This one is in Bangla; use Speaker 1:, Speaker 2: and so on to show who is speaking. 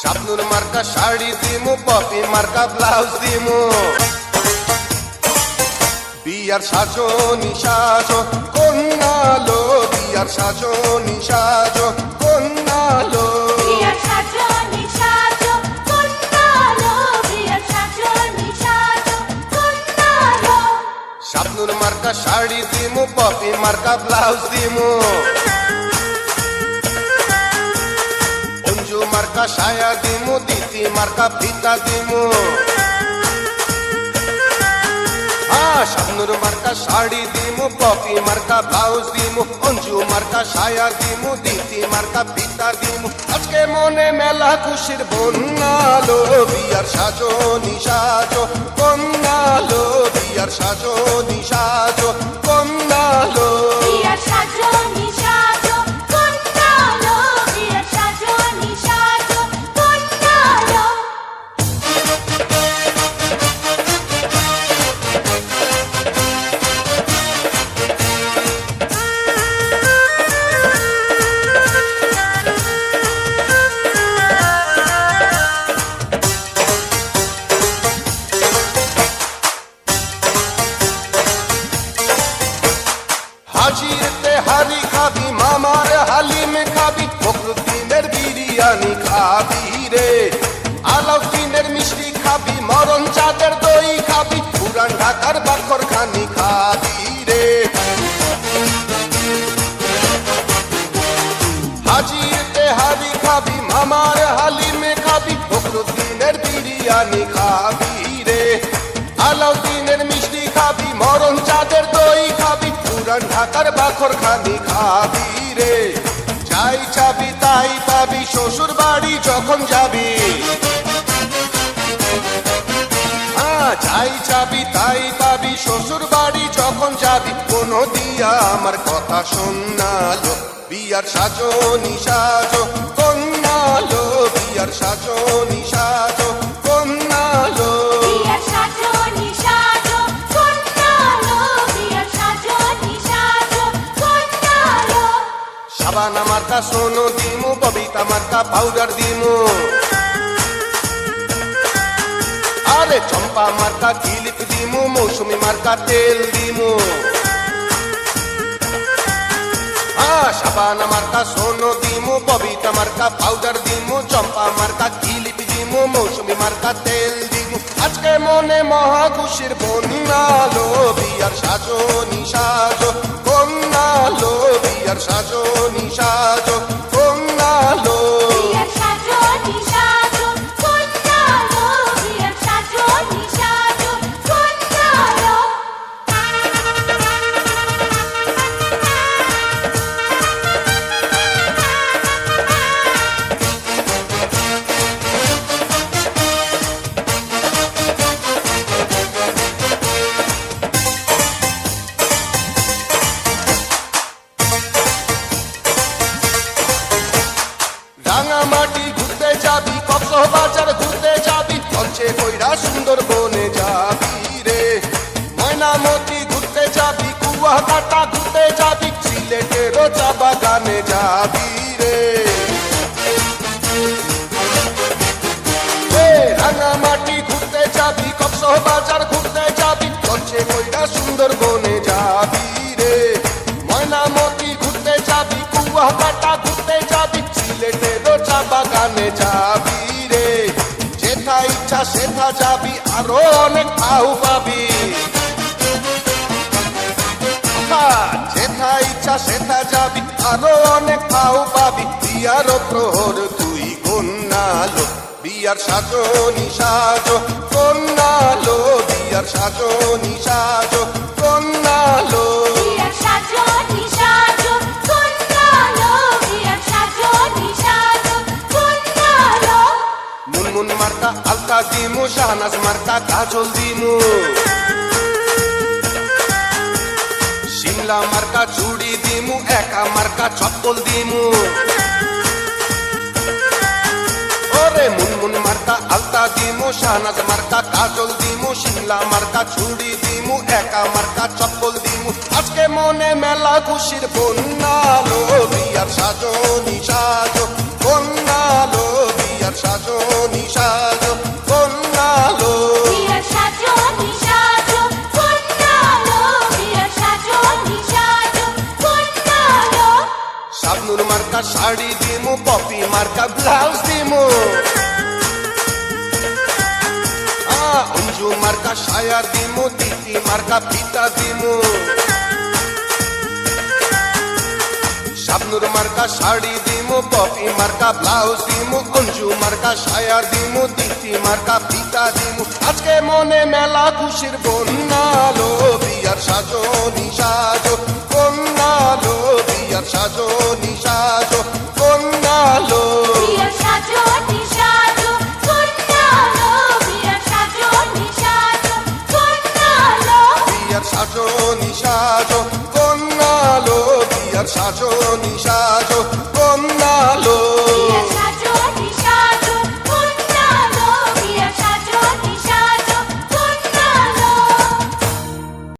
Speaker 1: শাবনুর মার্কা শাড়ি দিমু পপি মার্কা ব্লাউজ দিমু। বিয়ার সাজো সাজো কন্যালো
Speaker 2: বিয়ার সাজো সাজো কন্যালো
Speaker 1: শাবনুর মার্কা শাড়ি দিমু পপি মার্কা ব্লাউজ দিমু। অঞ্জু মার্কা সায়া দিমু, দিতি মার্কা ফিতা দিমু। হ্যাঁ শাবনুর মার্কা শাড়ি দিমু, পপি মার্কা ব্লাউজ দিমু, অঞ্জু মার্কা সায়া দিমু, দিতি মার্কা ফিতা দিমু। আজকে মনে মেলা খুশির বন্যালো বিয়ার সাজো, নিসাজো কন্যালো বিয়ার সাজো, নিসাজো। হাজিরতে হারি খাবি, মামার হালিম খাবি, ফখরুদ্দিনের বিরিয়ানি খাবি রে। আলাউদ্দিনের মিষ্টি খাবি, মরণ চাঁদের দই খাবি, পুরান ঢাকার বাখর খানি খাবি রে। হাজিরতে হারি খাবি, মামার হালিম খাবি, ফখরুদ্দিনের বিরিয়ানি খাবি রে। আলাউদ্দিনের মিষ্টি খাবি, মরণ চাঁদের দই খাবি পুরান ঢাকার বাখর খানি খাবি রে। যাই চাবি, তাই পাবি, শ্বশুর বাড়ি যখন যাবি। যাই চাবি, তাই পাবি, শ্বশুর বাড়ি যখন যাবি। কোনো দিয়া আমার কথা শোনালো, বিয়ার সাজো। নিসাজো কন্যালো, বিয়ার সাজো। নিসাজো মার্কা সোনো দিমু ববিতা মার্কা পাউডার দিমু। আরে চম্পা মার্কা কিলিপ দিমু, মৌসুমি মার্কা, তেল দিমু। সাবানা মার্কা, সোনো দিমু ববিতা মার্কা পাউডার দিমু, চম্পা মার্কা কিলিপ দিমু, মৌসুমি মার্কা, তেল দিমু। আজকে মনে মহা খুশির বন্যালো বিয়ার সাজো নিসাজো কন্যালো বিয়ার সাজো। কইরা সুন্দর বনে যাবি রে। ময়নামতি ঘুরতে যাবি, কুয়াকাটা ঘুরতে যাবি সিলেটের চা বাগানে যাবি রে। রাঙামাটি ঘুরতে যাবি, কক্সবাজার ঘুরতে যাবি লঞ্চে কইরা সুন্দর বনে যাবি রে। ময়নামতি ঘুরতে যাবি, কুয়াকাটা ঘুরতে যাবি সিলেটের চা বাগানে যাবি সেথা যাবি আরও অনেক আউ পাবি। হ্যাঁ, যেথা ইচ্ছা সেথা যাবি আরও অনেক পাও পাবি। বিয়ার প্রহর তুই কন্যালো বিয়ার সাজো নিসাজো কন্যালো বিয়ার সাজো। নিসাজো দিমু, শাহনাজ মার্কা কাজল দিমু। শিমলা মার্কা চুড়ি দিমু, একা মার্কা চপ্পল দিমু। ওরে মুনমুন মার্কা আলতা দিমু, শাহনাজ মার্কা কাজল দিমু, শিমলা মার্কা চুড়ি দিমু, একা মার্কা চপ্পল দিমু। আজকে মনে মেলা খুশির বন্যালো বিয়ার সাজো নিসাজো বন্যালো বিয়ার সাজো। শাড়ি দিমু, পপি মার্কা, ব্লাউজ দিমু। অঞ্জু মার্কা, সায়া দিমু দিতি মার্কা, ফিতা দিমু। শাবনুর মার্কা, শাড়ি দিমু, পপি মার্কা, ব্লাউজ দিমু অঞ্জু মার্কা, সায়া দিমু দিতি মার্কা, ফিতা দিমু। আজকে মনে মেলা খুশির বন্যালো বিয়ার সাজো সাজো নিসাজো কন্যালো। সাজো কন্যালো। সাজো নিসাজো কন্যালো। সাজো সাজো নিসাজো কন্যালো।